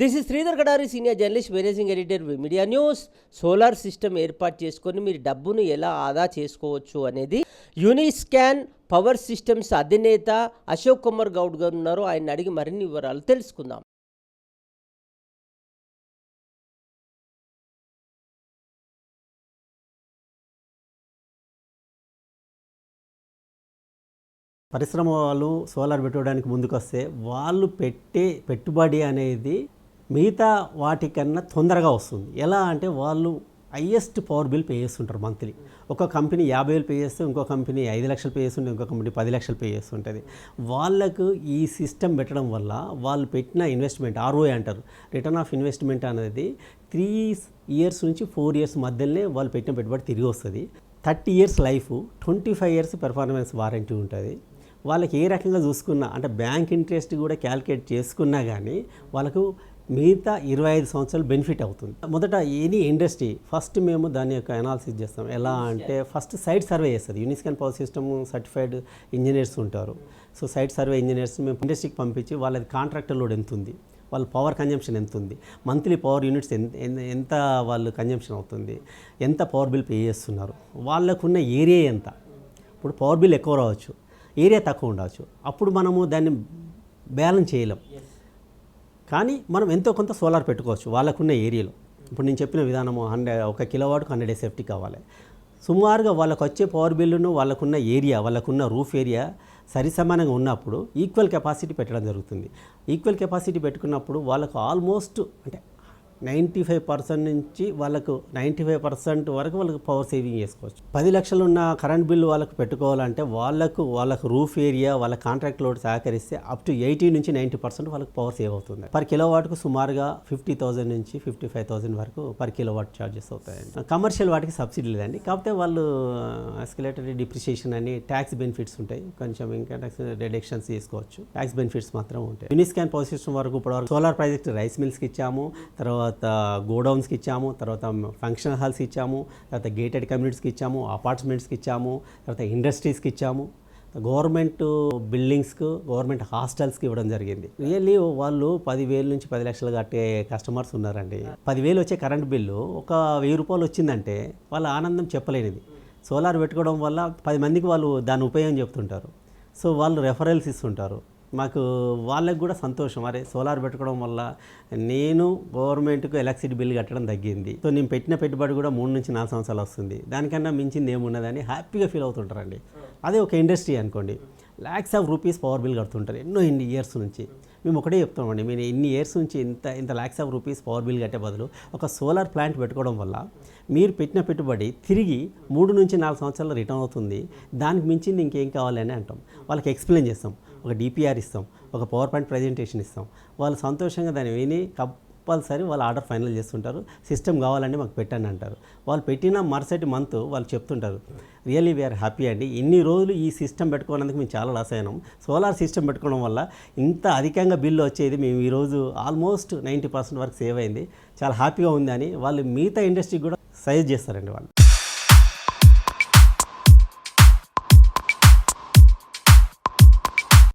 This is Sridhar Gadari senior journalist managing editor media news. Solar system ఏర్పాటు చేసుకొని మీరు డబ్బును ఎలా ఆదా చేసుకోవచ్చు అనేది యూనిస్కాన్ పవర్ సిస్టమ్స్ అధినేత అశోక్ కుమార్ గౌడ్ గారు ఉన్నారు. ఆయన అడిగి మరిన్ని వివరాలు తెలుసుకుందాం. పరిశ్రమ వాళ్ళు సోలార్ పెట్టడానికి ముందుకు వస్తే వాళ్ళు పెట్టే పెట్టుబడి అనేది మిగతా వాటికన్నా తొందరగా వస్తుంది. ఎలా అంటే వాళ్ళు హయ్యెస్ట్ పవర్ బిల్ పే చేస్తుంటారు మంత్లీ ఒక కంపెనీ యాభై వేలు పే చేస్తే ఇంకో కంపెనీ ఐదు లక్షలు పే చేస్తుంటే ఇంకో కంపెనీ పది లక్షలు పే చేస్తుంటుంది. వాళ్ళకు ఈ సిస్టమ్ పెట్టడం వల్ల వాళ్ళు పెట్టిన ఇన్వెస్ట్మెంట్ ఆర్ఓఐ అంటారు. రిటర్న్ ఆఫ్ ఇన్వెస్ట్మెంట్ అనేది త్రీ ఇయర్స్ నుంచి ఫోర్ ఇయర్స్ మధ్యలోనే వాళ్ళు పెట్టిన పెట్టుబడి తిరిగి వస్తుంది. Thirty years life twenty five years performance warranty ఉంటుంది. వాళ్ళకి ఏ రకంగా చూసుకున్నా అంటే బ్యాంక్ ఇంట్రెస్ట్ కూడా క్యాలిక్యులేట్ చేసుకున్నా కానీ వాళ్ళకు మిగతా ఇరవై ఐదు సంవత్సరాలు బెనిఫిట్ అవుతుంది. మొదట ఎనీ ఇండస్ట్రీ ఫస్ట్ మేము దాని యొక్క అనాలిసిస్ చేస్తాం. ఎలా అంటే ఫస్ట్ సైట్ సర్వే చేస్తుంది Uniscan power system certified engineers ఉంటారు. సో సైట్ సర్వే ఇంజనీర్స్ మేము ఇండస్ట్రీకి పంపించి వాళ్ళది కాంట్రాక్టర్ లోడ్ ఎంత ఉంది? వాళ్ళ పవర్ కన్జంప్షన్ ఎంత ఉంది? మంత్లీ పవర్ యూనిట్స్ ఎంత వాళ్ళు కన్జంప్షన్ అవుతుంది? ఎంత పవర్ బిల్ పే చేస్తున్నారు? వాళ్ళకున్న ఏరియా ఎంత? ఇప్పుడు పవర్ బిల్ ఎక్కువ రావచ్చు. ఏరియా తక్కువ ఉండవచ్చు. అప్పుడు మనము దాన్ని బ్యాలెన్స్ చేయలేం. కానీ మనం ఎంతో కొంత సోలార్ పెట్టుకోవచ్చు వాళ్ళకున్న ఏరియాలో. ఇప్పుడు నేను చెప్పిన విధానము హండ్రెడ్ ఒక కిలోవాట్కు హండ్రెడ్ సేఫ్టీ కావాలి. సుమారుగా వాళ్ళకు వచ్చే పవర్ బిల్లును వాళ్ళకున్న ఏరియా వాళ్ళకున్న రూఫ్ ఏరియా సరిసమానంగా ఉన్నప్పుడు ఈక్వల్ కెపాసిటీ పెట్టడం జరుగుతుంది. ఈక్వల్ కెపాసిటీ పెట్టుకున్నప్పుడు వాళ్ళకు ఆల్మోస్ట్ అంటే నైంటీ ఫైవ్ పర్సెంట్ నుంచి వాళ్ళకు నైంటీ ఫైవ్ పర్సెంట్ వరకు వాళ్ళకి పవర్ సేవింగ్ చేసుకోవచ్చు. పది లక్షలు ఉన్న కరెంట్ బిల్లు వాళ్ళకు పెట్టుకోవాలంటే వాళ్ళకు వాళ్ళకు రూఫ్ ఏరియా వాళ్ళ కాంట్రాక్ట్ లోడ్ సహకరిస్తే అప్ టు ఎయిటీ నుంచి నైంటీ పర్సెంట్ వాళ్ళకి పవర్ సేవ్ అవుతుంది. పర్ కిలోవాట్కు సుమారుగా ఫిఫ్టీ థౌసండ్ నుంచి ఫిఫ్టీ ఫైవ్ థౌసండ్ వరకు పర్ కిలో వాట్ ఛార్జెస్ అవుతాయండి. కమర్షియల్ వాటికి సబ్సిడీ లేదండి. కాకపోతే వాళ్ళు ఎస్కలేటరీ డిప్రిషియేషన్ అని ట్యాక్స్ బెనిఫిట్స్ ఉంటాయి. కొంచెం ఇంకా ట్యాక్స్ డిడక్షన్స్ తీసుకోవచ్చు. ట్యాక్స్ బెనిఫిట్స్ మాత్రం ఉంటాయి. యూనిస్కాన్ పవర్ సిస్టమ్ వరకు ఇప్పటివరకు సోలార్ ప్రాజెక్ట్ రైస్ మిల్స్కి ఇచ్చాము. తర్వాత తర్వాత గోడౌన్స్కి ఇచ్చాము తర్వాత ఫంక్షన్ హాల్స్కి ఇచ్చాము తర్వాత గేటెడ్ కమ్యూనిటీస్కి ఇచ్చాము అపార్ట్మెంట్స్కి ఇచ్చాము తర్వాత ఇండస్ట్రీస్కి ఇచ్చాము. గవర్నమెంట్ బిల్డింగ్స్కు గవర్నమెంట్ హాస్టల్స్కి ఇవ్వడం జరిగింది. రియల్లీ వాళ్ళు పదివేలు నుంచి పది లక్షలు కట్టే కస్టమర్స్ ఉన్నారండి. పదివేలు వచ్చే కరెంట్ బిల్లు ఒక వెయ్యి రూపాయలు వచ్చిందంటే వాళ్ళ ఆనందం చెప్పలేనిది. సోలార్ పెట్టుకోవడం వల్ల పది మందికి వాళ్ళు దాని ఉపయోగం చెప్తుంటారు. సో వాళ్ళు రెఫరల్స్ ఇస్తుంటారు. మాకు వాళ్ళకి కూడా సంతోషం. అరే సోలార్ పెట్టుకోవడం వల్ల నేను గవర్నమెంట్కు ఎలక్ట్రిసిటీ బిల్ కట్టడం తగ్గింది. సో నేను పెట్టిన పెట్టుబడి కూడా మూడు నుంచి నాలుగు సంవత్సరాలు వస్తుంది. దానికన్నా మించింది ఏమున్నదని హ్యాపీగా ఫీల్ అవుతుంటారండి. అదే ఒక ఇండస్ట్రీ అనుకోండి. Lakhs of rupees power bill కడుతుంటారు ఎన్నో ఇన్ని ఇయర్స్ నుంచి. మేము ఒకటే చెప్తామండి మేము ఇన్ని ఇయర్స్ నుంచి ఇంత ఇంత lakhs of rupees power bill కట్టే బదులు ఒక సోలార్ ప్లాంట్ పెట్టుకోవడం వల్ల మీరు పెట్టిన పెట్టుబడి తిరిగి మూడు నుంచి నాలుగు సంవత్సరాలు రిటర్న్ అవుతుంది. దానికి మించింది ఇంకేం కావాలని అంటాం. వాళ్ళకి ఎక్స్ప్లెయిన్ చేస్తాం. ఒక డిపిఆర్ ఇస్తాం. ఒక పవర్ పాయింట్ ప్రజెంటేషన్ ఇస్తాం. వాళ్ళు సంతోషంగా దాన్ని విని కంపల్సరీ వాళ్ళు ఆర్డర్ ఫైనల్ చేస్తుంటారు. సిస్టమ్ కావాలండి మాకు పెట్టండి అంటారు. వాళ్ళు పెట్టిన మరుసటి మంత్ వాళ్ళు చెప్తుంటారు రియల్లీ వీఆర్ హ్యాపీ అండి. ఇన్ని రోజులు ఈ సిస్టమ్ పెట్టుకున్నందుకు మేము చాలా లాస్ అయినాం. సోలార్ సిస్టమ్ పెట్టుకోవడం వల్ల ఇంత అధికంగా బిల్లు వచ్చేది మేము ఈరోజు ఆల్మోస్ట్ నైంటీ పర్సెంట్ వరకు సేవ్ అయింది. చాలా హ్యాపీగా ఉంది అని వాళ్ళు మిగతా ఇండస్ట్రీకి కూడా సజెస్ట్ చేస్తారండి వాళ్ళు.